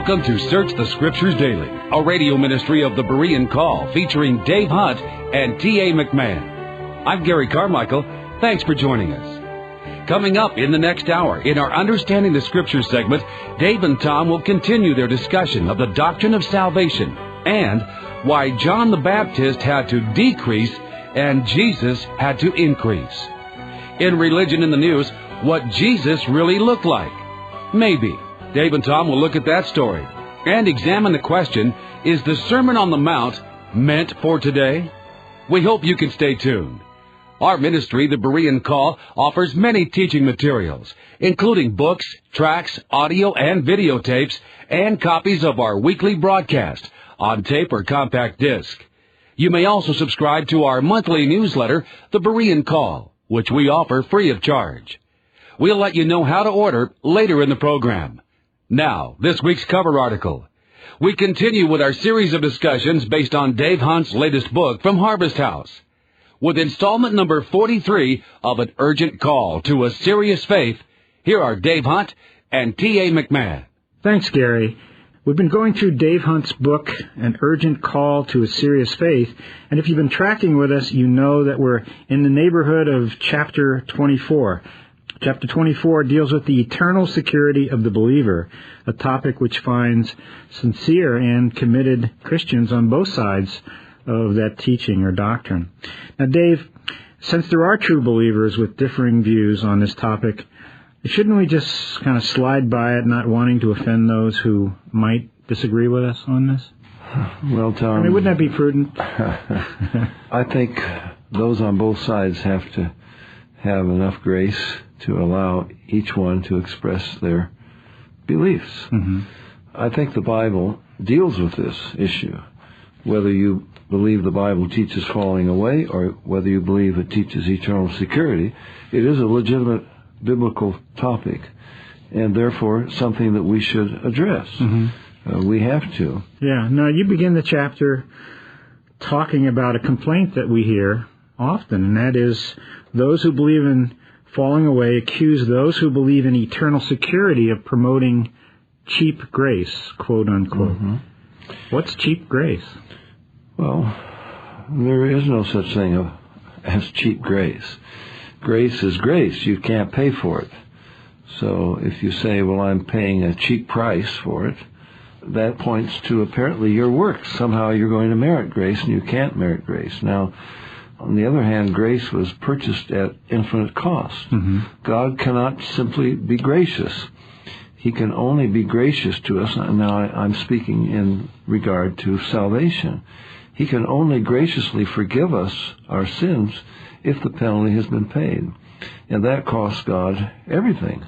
Welcome to Search the Scriptures Daily, a radio ministry of the Berean Call featuring Dave Hunt and T.A. McMahon. I'm Gary Carmichael. Thanks for joining us. Coming up in the next hour, in our Understanding the Scriptures segment, Dave and Tom will continue their discussion of the doctrine of salvation and why John the Baptist had to decrease and Jesus had to increase. In Religion in the News, what Jesus really looked like. Maybe. Dave and Tom will look at that story and examine the question Is the Sermon on the Mount meant for today? We hope you can stay tuned. Our ministry, the Berean Call, offers many teaching materials, including books, tracts, audio and videotapes, and copies of our weekly broadcast on tape or compact disc. You may also subscribe to our monthly newsletter, the Berean Call, which we offer free of charge. We'll let you know how to order later in the program. Now, this week's cover article. We continue with our series of discussions based on Dave Hunt's latest book from Harvest House. With installment number 43 of An Urgent Call to a Serious Faith, here are Dave Hunt and T.A. McMahon. Thanks, Gary. We've been going through Dave Hunt's book, An Urgent Call to a Serious Faith, and if you've been tracking with us, you know that we're in the neighborhood of chapter 24. Chapter 24 deals with the eternal security of the believer, a topic which finds sincere and committed Christians on both sides of that teaching or doctrine. Now, Dave, since there are true believers with differing views on this topic, shouldn't we just kind of slide by it, not wanting to offend those who might disagree with us on this? Well, Tom. I mean, wouldn't that be prudent? I think those on both sides have to have enough grace to allow each one to express their beliefs. Mm-hmm. I think the Bible deals with this issue. Whether you believe the Bible teaches falling away or whether you believe it teaches eternal security, it is a legitimate biblical topic and therefore something that we should address. Mm-hmm. Uh, we have to. Yeah. Now, you begin the chapter talking about a complaint that we hear often, and that is those who believe in falling away accuse those who believe in eternal security of promoting cheap grace, quote unquote. Mm-hmm. What's cheap grace? Well, there is no such thing of, as cheap grace. Grace is grace. You can't pay for it. So if you say, well, I'm paying a cheap price for it, that points to apparently your works. Somehow you're going to merit grace and you can't merit grace. Now, on the other hand, grace was purchased at infinite cost. Mm-hmm. God cannot simply be gracious. He can only be gracious to us. And now, I'm speaking in regard to salvation. He can only graciously forgive us our sins if the penalty has been paid. And that cost God everything.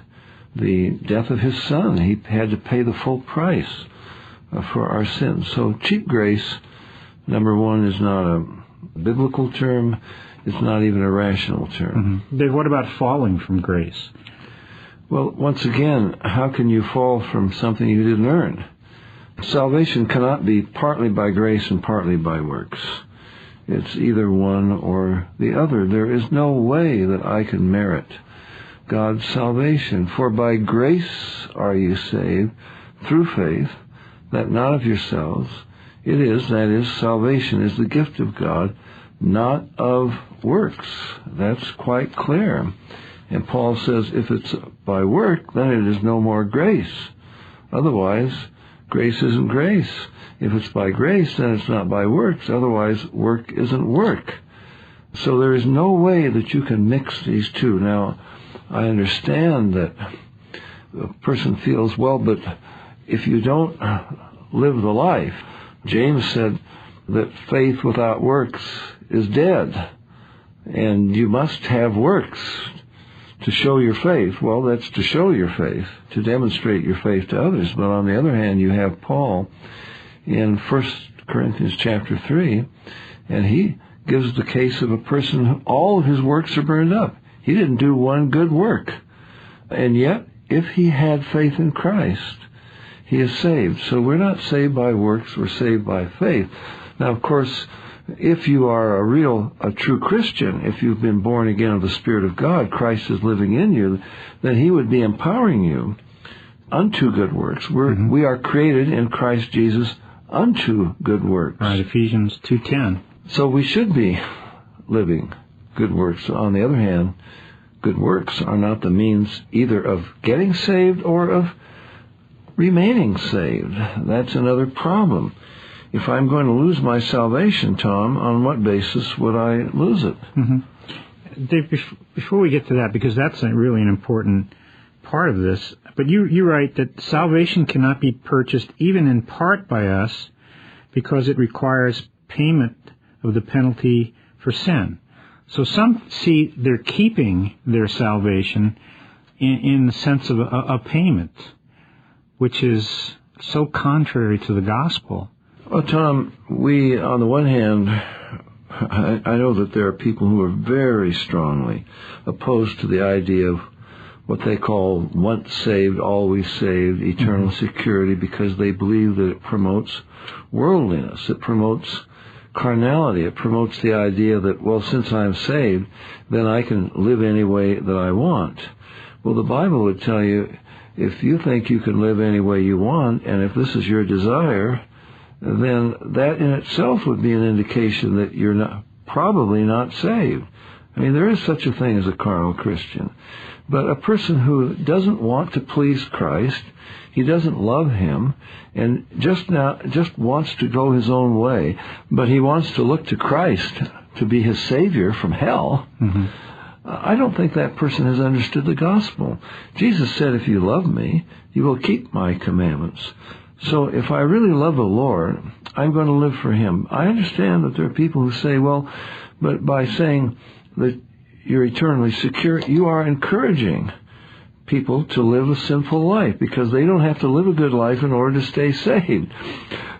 The death of His Son, He had to pay the full price uh, for our sins. So cheap grace, number one, is not a biblical term. It's not even a rational term. Mm-hmm. Dave, what about falling from grace? Well, once again, how can you fall from something you didn't earn? Salvation cannot be partly by grace and partly by works. It's either one or the other. There is no way that I can merit God's salvation. For by grace are you saved through faith, that not of yourselves. It is, that is, salvation is the gift of God, not of works. That's quite clear. And Paul says if it's by work, then it is no more grace. Otherwise, grace isn't grace. If it's by grace, then it's not by works. Otherwise, work isn't work. So there is no way that you can mix these two. Now, I understand that a person feels, well, but if you don't live the life, James said that faith without works is dead. And you must have works to show your faith. Well, that's to show your faith, to demonstrate your faith to others. But on the other hand, you have Paul in 1 Corinthians chapter 3, and he gives the case of a person, all of his works are burned up. He didn't do one good work. And yet, if he had faith in Christ, he is saved. So we're not saved by works, we're saved by faith. Now, of course, if you are a real, a true Christian, if you've been born again of the Spirit of God, Christ is living in you, then He would be empowering you unto good works. We're, Mhm. We are created in Christ Jesus unto good works. Right, Ephesians 2.10. So we should be living good works. On the other hand, good works are not the means either of getting saved or of remaining saved. That's another problem. If I'm going to lose my salvation, Tom, on what basis would I lose it? Mm-hmm. Dave, bef- before we get to that, because that's a really an important part of this, but you, you write that salvation cannot be purchased even in part by us because it requires payment of the penalty for sin. So some see they're keeping their salvation in, in the sense of a, a payment, which is so contrary to the gospel. Well, Tom, we, on the one hand, I, I know that there are people who are very strongly opposed to the idea of what they call once saved, always saved, eternal mm-hmm. security, because they believe that it promotes worldliness. It promotes carnality. It promotes the idea that, well, since I'm saved, then I can live any way that I want. Well, the Bible would tell you if you think you can live any way you want, and if this is your desire, then that in itself would be an indication that you're not, probably not saved. I mean, there is such a thing as a carnal Christian. But a person who doesn't want to please Christ, he doesn't love him, and just now, just wants to go his own way, but he wants to look to Christ to be his savior from hell. Mm-hmm. I don't think that person has understood the gospel. Jesus said, if you love me, you will keep my commandments. So if I really love the Lord, I'm going to live for Him. I understand that there are people who say, well, but by saying that you're eternally secure, you are encouraging people to live a sinful life because they don't have to live a good life in order to stay saved.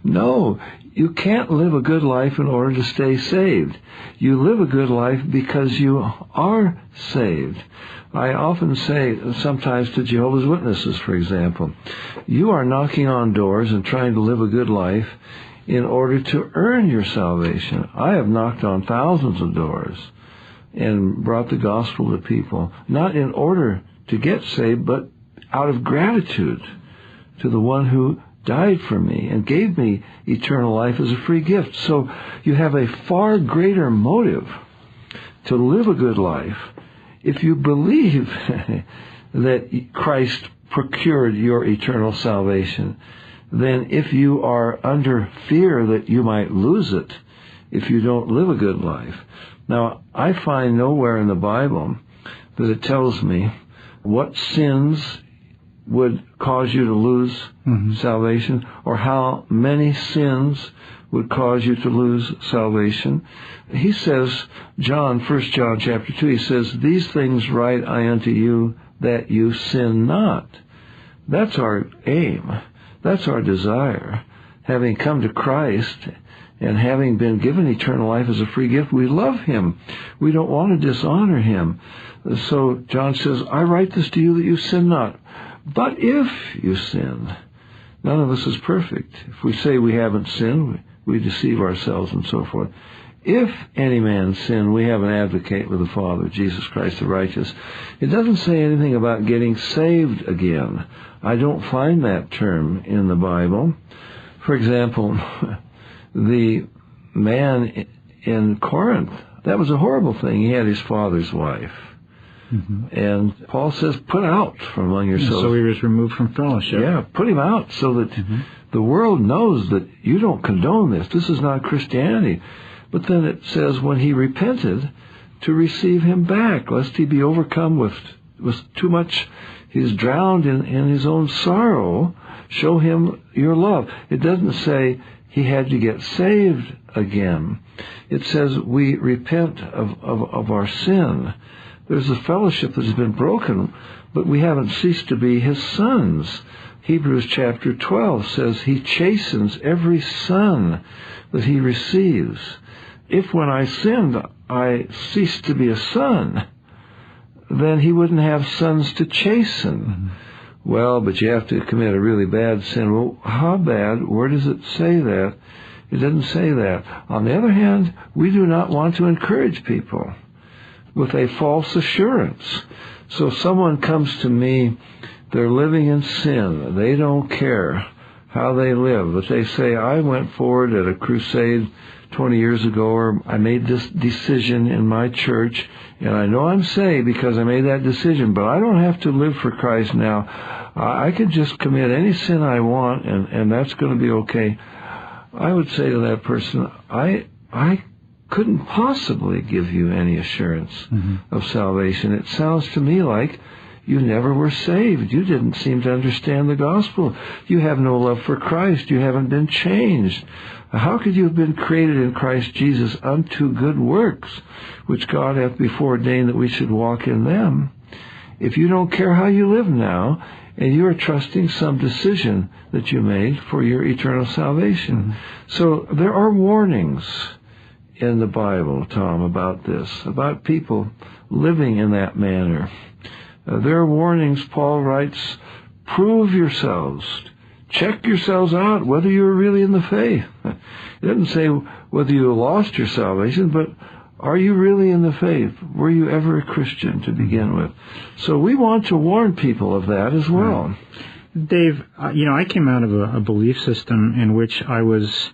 No, you can't live a good life in order to stay saved. You live a good life because you are saved. I often say sometimes to Jehovah's Witnesses, for example, you are knocking on doors and trying to live a good life in order to earn your salvation. I have knocked on thousands of doors and brought the gospel to people, not in order to get saved, but out of gratitude to the one who died for me and gave me eternal life as a free gift. So you have a far greater motive to live a good life if you believe that Christ procured your eternal salvation than if you are under fear that you might lose it if you don't live a good life. Now, I find nowhere in the Bible that it tells me what sins would cause you to lose mm-hmm. salvation or how many sins would cause you to lose salvation. He says, John, 1 John chapter 2, he says, These things write I unto you that you sin not. That's our aim. That's our desire. Having come to Christ and having been given eternal life as a free gift, we love Him. We don't want to dishonor Him. So John says, I write this to you that you sin not. But if you sin, none of us is perfect. If we say we haven't sinned, we, deceive ourselves and so forth. If any man sin, we have an advocate with the Father, Jesus Christ the righteous. It doesn't say anything about getting saved again. I don't find that term in the Bible. For example, the man in Corinth, that was a horrible thing. He had his father's wife. Mm-hmm. And Paul says, put out from among yourselves. So he was removed from fellowship. Yeah, put him out so that mm-hmm. the world knows that you don't condone this. This is not Christianity. But then it says, when he repented, to receive him back, lest he be overcome with, with too much, he's drowned in, in his own sorrow. Show him your love. It doesn't say he had to get saved again. It says we repent of, of, of our sin. There's a fellowship that has been broken, but we haven't ceased to be his sons. Hebrews chapter 12 says he chastens every son that he receives. If when I sinned I ceased to be a son, then he wouldn't have sons to chasten. Mm-hmm. Well, but you have to commit a really bad sin. Well, how bad? Where does it say that? It doesn't say that. On the other hand, we do not want to encourage people with a false assurance. So if someone comes to me they're living in sin. They don't care how they live, but they say, I went forward at a crusade 20 years ago, or I made this decision in my church, and I know I'm saved because I made that decision, but I don't have to live for Christ now. I can just commit any sin I want, and, and that's going to be okay. I would say to that person, I, I couldn't possibly give you any assurance mm-hmm. of salvation. It sounds to me like you never were saved. You didn't seem to understand the gospel. You have no love for Christ. You haven't been changed. How could you have been created in Christ Jesus unto good works, which God hath before ordained that we should walk in them? If you don't care how you live now, and you are trusting some decision that you made for your eternal salvation. Mm-hmm. So there are warnings in the Bible, Tom, about this, about people living in that manner. Uh, there are warnings, Paul writes, prove yourselves. Check yourselves out whether you're really in the faith. He doesn't say whether you lost your salvation, but are you really in the faith? Were you ever a Christian to begin with? So we want to warn people of that as well. Dave, uh, you know, I came out of a, a belief system in which I was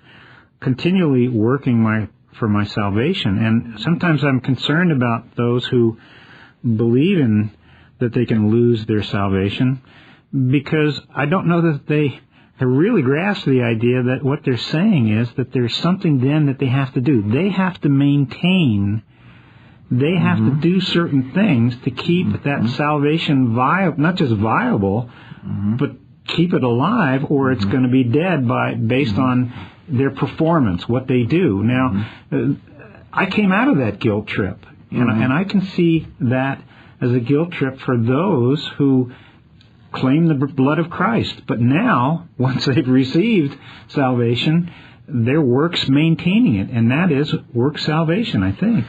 continually working my for my salvation, and sometimes I'm concerned about those who believe in that they can lose their salvation because I don't know that they have really grasped the idea that what they're saying is that there's something then that they have to do. They have to maintain, they have mm-hmm. to do certain things to keep mm-hmm. that salvation viable, not just viable, mm-hmm. but keep it alive or it's mm-hmm. going to be dead by based mm-hmm. on their performance, what they do. Now, mm-hmm. uh, I came out of that guilt trip, and, and I can see that as a guilt trip for those who claim the blood of Christ. But now, once they've received salvation, their works maintaining it, and that is work salvation, I think.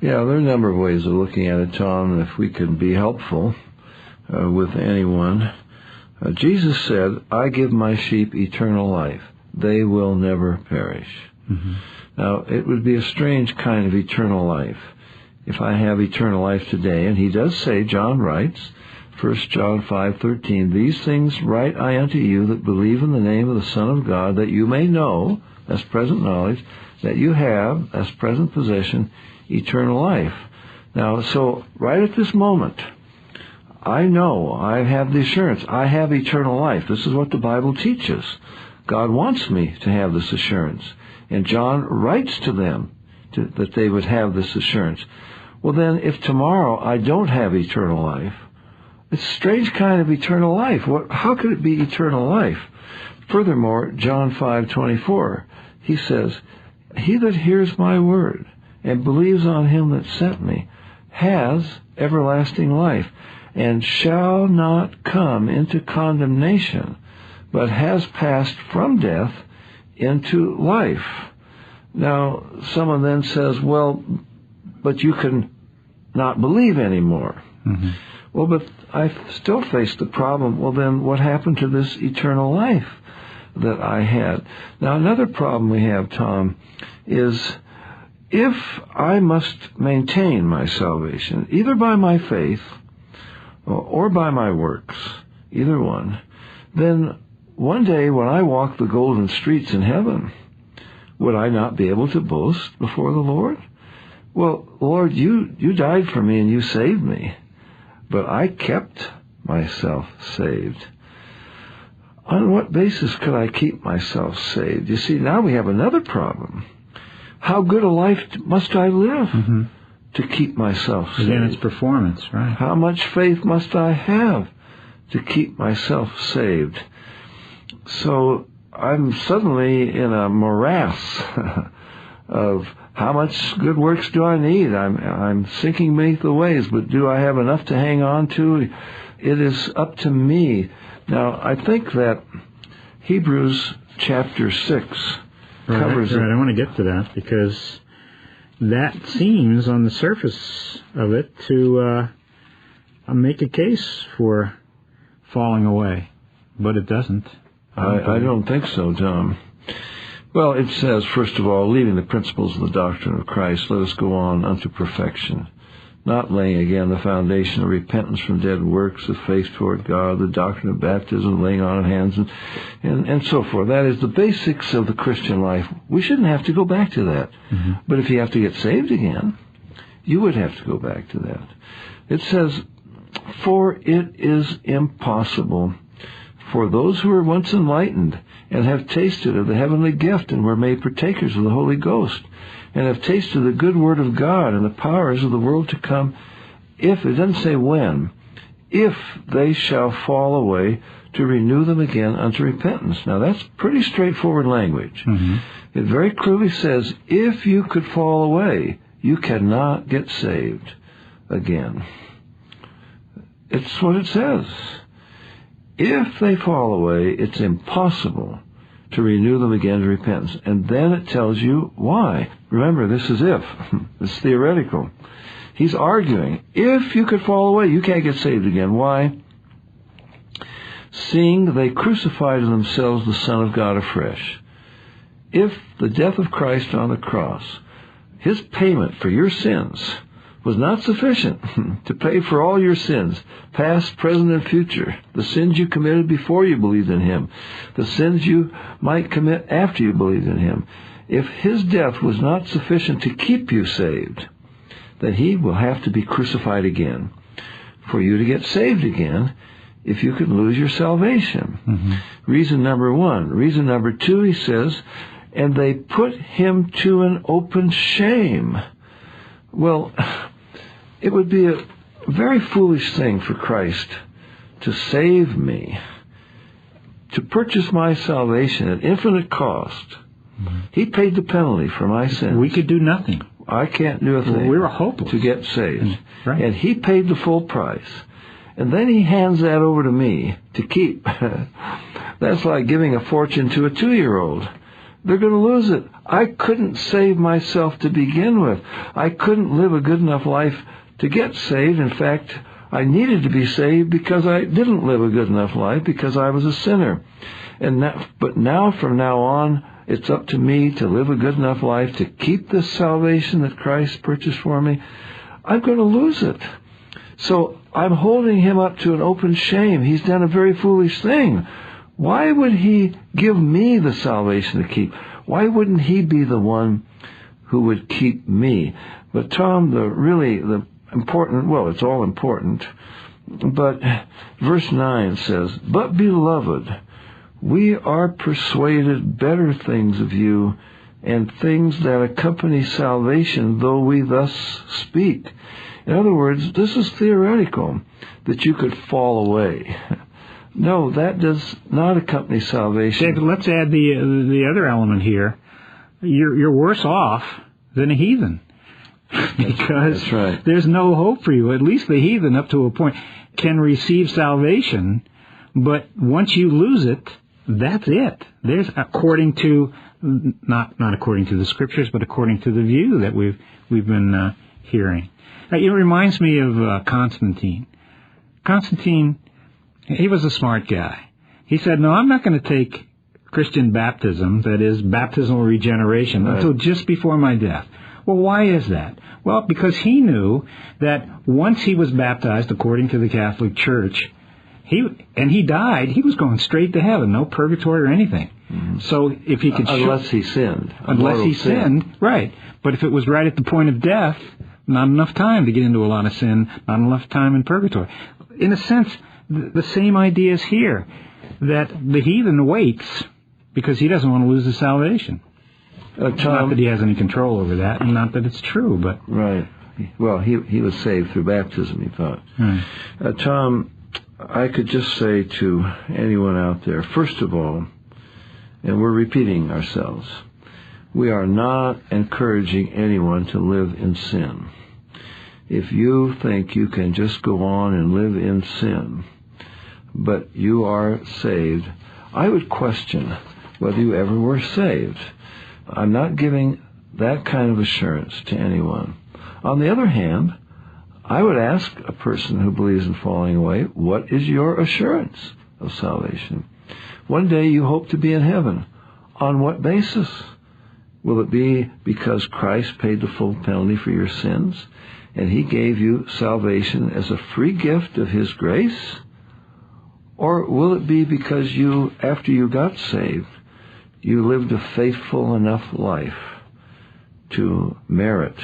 Yeah, there are a number of ways of looking at it, Tom, if we can be helpful uh, with anyone. Uh, Jesus said, I give my sheep eternal life. They will never perish. Mm-hmm. Now, it would be a strange kind of eternal life if I have eternal life today. And he does say, John writes, 1 John 5:13 These things write I unto you that believe in the name of the Son of God that you may know as present knowledge that you have as present possession eternal life. Now so right at this moment I know I have the assurance I have eternal life. This is what the Bible teaches. God wants me to have this assurance. And John writes to them to, that they would have this assurance. Well then if tomorrow I don't have eternal life, it's a strange kind of eternal life. What, how could it be eternal life? Furthermore, John 5:24, he says, "He that hears my word and believes on him that sent me has everlasting life and shall not come into condemnation, but has passed from death into life." Now, someone then says, "Well, but you can not believe anymore." Mm-hmm. Well, but I still face the problem. Well, then what happened to this eternal life that I had? Now, another problem we have, Tom, is if I must maintain my salvation, either by my faith or by my works, either one, then one day when I walk the golden streets in heaven, would I not be able to boast before the Lord? Well, Lord, you, you died for me and you saved me but I kept myself saved. On what basis could I keep myself saved? You see, now we have another problem. How good a life must I live mm-hmm. to keep myself saved? Again, it's performance, right? How much faith must I have to keep myself saved? So I'm suddenly in a morass of how much good works do I need? I'm, I'm sinking beneath the waves, but do I have enough to hang on to? It is up to me. Now, I think that Hebrews chapter 6 right, covers right. it. I want to get to that because that seems on the surface of it to uh, make a case for falling away, but it doesn't. I, I, don't think so, Tom. Well, it says, first of all, leaving the principles of the doctrine of Christ, let us go on unto perfection, not laying again the foundation of repentance from dead works, of faith toward God, the doctrine of baptism, laying on of hands, and, and, and so forth. That is the basics of the Christian life. We shouldn't have to go back to that. Mm-hmm. But if you have to get saved again, you would have to go back to that. It says, For it is impossible for those who were once enlightened and have tasted of the heavenly gift and were made partakers of the Holy Ghost and have tasted the good word of God and the powers of the world to come, if, it doesn't say when, if they shall fall away to renew them again unto repentance. Now that's pretty straightforward language. Mm-hmm. It very clearly says, if you could fall away, you cannot get saved again. It's what it says. If they fall away, it's impossible to renew them again to repentance. And then it tells you why. Remember, this is if. it's theoretical. He's arguing, if you could fall away, you can't get saved again. Why? Seeing they crucified to themselves the Son of God afresh. If the death of Christ on the cross, his payment for your sins, was not sufficient to pay for all your sins, past, present, and future, the sins you committed before you believed in Him, the sins you might commit after you believed in Him. If His death was not sufficient to keep you saved, then He will have to be crucified again for you to get saved again if you could lose your salvation. Mm-hmm. Reason number one. Reason number two, he says, and they put him to an open shame. Well, it would be a very foolish thing for Christ to save me, to purchase my salvation at infinite cost. Mm-hmm. He paid the penalty for my sins. We could do nothing. I can't do a thing. We were hopeless to get saved. Mm, right. And he paid the full price. And then he hands that over to me to keep. That's like giving a fortune to a two-year-old. They're going to lose it. I couldn't save myself to begin with. I couldn't live a good enough life to get saved. In fact, I needed to be saved because I didn't live a good enough life because I was a sinner. And now, but now from now on, it's up to me to live a good enough life to keep this salvation that Christ purchased for me. I'm going to lose it. So I'm holding him up to an open shame. He's done a very foolish thing. Why would he give me the salvation to keep? Why wouldn't he be the one who would keep me? But Tom, the really the important, well, it's all important. But verse 9 says, But beloved, we are persuaded better things of you and things that accompany salvation, though we thus speak. In other words, this is theoretical, that you could fall away. No, that does not accompany salvation. David, let's add the the other element here. You're you're worse off than a heathen. Because That's right. there's no hope for you. At least the heathen, up to a point, can receive salvation, but once you lose it, that's it. There's according to not not according to the scriptures, but according to the view that we've we've been uh, hearing. Uh, it reminds me of uh, Constantine. Constantine, he was a smart guy. He said, "No, I'm not going to take Christian baptism, that is baptismal regeneration, right. until just before my death." Well, why is that? Well, because he knew that once he was baptized according to the Catholic Church, he and he died, he was going straight to heaven, no purgatory or anything. Mm-hmm. So if he could, unless he sinned, unless he sin. sinned, right? But if it was right at the point of death, not enough time to get into a lot of sin, not enough time in purgatory. In a sense, the same idea is here that the heathen waits because he doesn't want to lose his salvation. Uh, Tom, not that he has any control over that, and not that it's true, but right. Well, he he was saved through baptism. He thought. Hmm. Uh, Tom, I could just say to anyone out there, first of all, and we're repeating ourselves, we are not encouraging anyone to live in sin. If you think you can just go on and live in sin, but you are saved, I would question whether you ever were saved. I'm not giving that kind of assurance to anyone. On the other hand, I would ask a person who believes in falling away, what is your assurance of salvation? One day you hope to be in heaven. On what basis? Will it be because Christ paid the full penalty for your sins and he gave you salvation as a free gift of his grace? Or will it be because you, after you got saved, you lived a faithful enough life to merit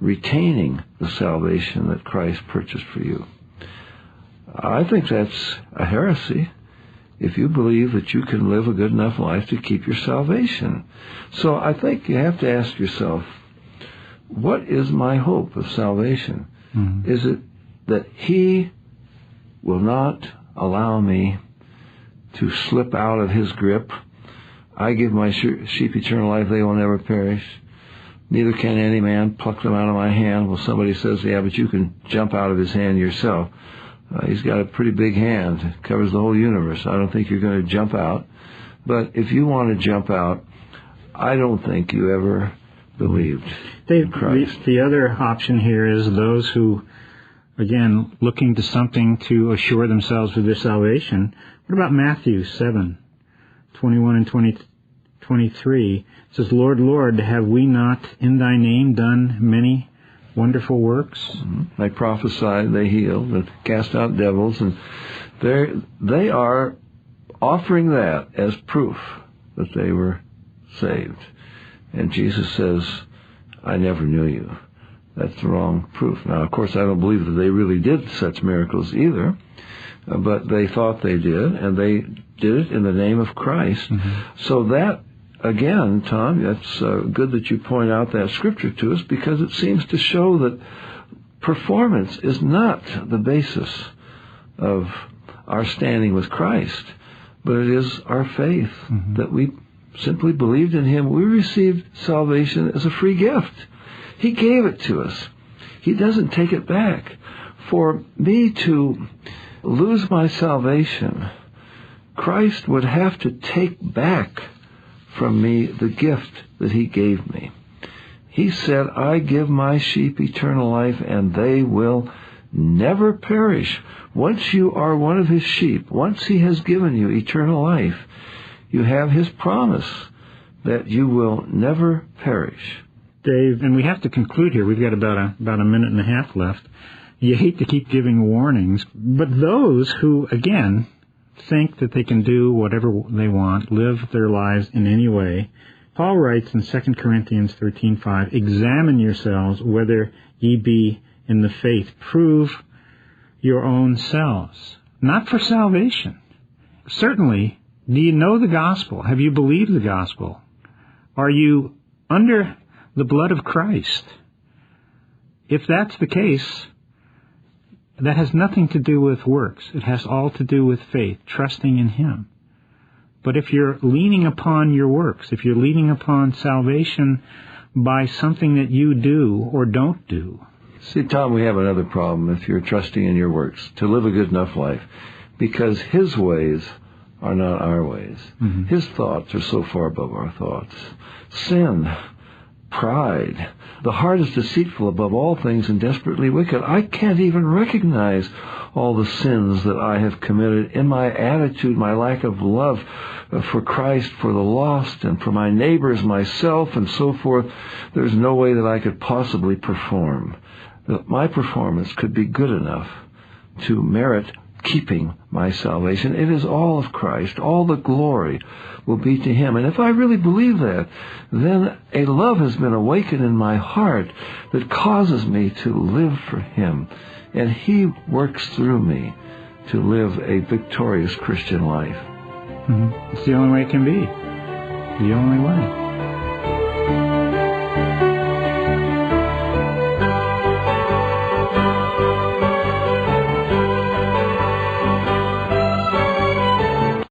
retaining the salvation that Christ purchased for you? I think that's a heresy if you believe that you can live a good enough life to keep your salvation. So I think you have to ask yourself, what is my hope of salvation? Mm-hmm. Is it that He will not allow me to slip out of His grip? I give my sheep eternal life, they will never perish. Neither can any man pluck them out of my hand. Well, somebody says, yeah, but you can jump out of his hand yourself. Uh, he's got a pretty big hand, covers the whole universe. I don't think you're going to jump out. But if you want to jump out, I don't think you ever believed Dave, the, the other option here is those who, again, looking to something to assure themselves of their salvation. What about Matthew 7, 21 and 20, 23? It says, Lord, Lord, have we not in thy name done many wonderful works? Mm-hmm. They prophesied, they cast out devils, and they are offering that as proof that they were saved. And Jesus says, I never knew you. That's the wrong proof. Now, of course, I don't believe that they really did such miracles either, uh, but they thought they did, and they did it in the name of Christ. Mm-hmm. So that again, Tom, that's uh, good that you point out that scripture to us because it seems to show that performance is not the basis of our standing with Christ, but it is our faith mm-hmm. that we simply believed in Him. We received salvation as a free gift. He gave it to us. He doesn't take it back. For me to lose my salvation, Christ would have to take back from me the gift that he gave me. He said, I give my sheep eternal life and they will never perish. Once you are one of his sheep, once he has given you eternal life, you have his promise that you will never perish. Dave, and we have to conclude here. We've got about a, about a minute and a half left. You hate to keep giving warnings, but those who, again, think that they can do whatever they want, live their lives in any way. Paul writes in 2 Corinthians 13:5, "Examine yourselves whether ye be in the faith. Prove your own selves, not for salvation. Certainly, do you know the gospel? Have you believed the gospel? Are you under the blood of Christ? If that's the case, that has nothing to do with works. It has all to do with faith, trusting in Him. But if you're leaning upon your works, if you're leaning upon salvation by something that you do or don't do. See, Tom, we have another problem if you're trusting in your works to live a good enough life. Because His ways are not our ways. Mm-hmm. His thoughts are so far above our thoughts. Sin pride. The heart is deceitful above all things and desperately wicked. I can't even recognize all the sins that I have committed in my attitude, my lack of love for Christ, for the lost, and for my neighbors, myself, and so forth. There's no way that I could possibly perform. That my performance could be good enough to merit keeping my salvation. It is all of Christ. All the glory will be to Him. And if I really believe that, then a love has been awakened in my heart that causes me to live for Him. And He works through me to live a victorious Christian life. Mm-hmm. It's the only way it can be. The only way.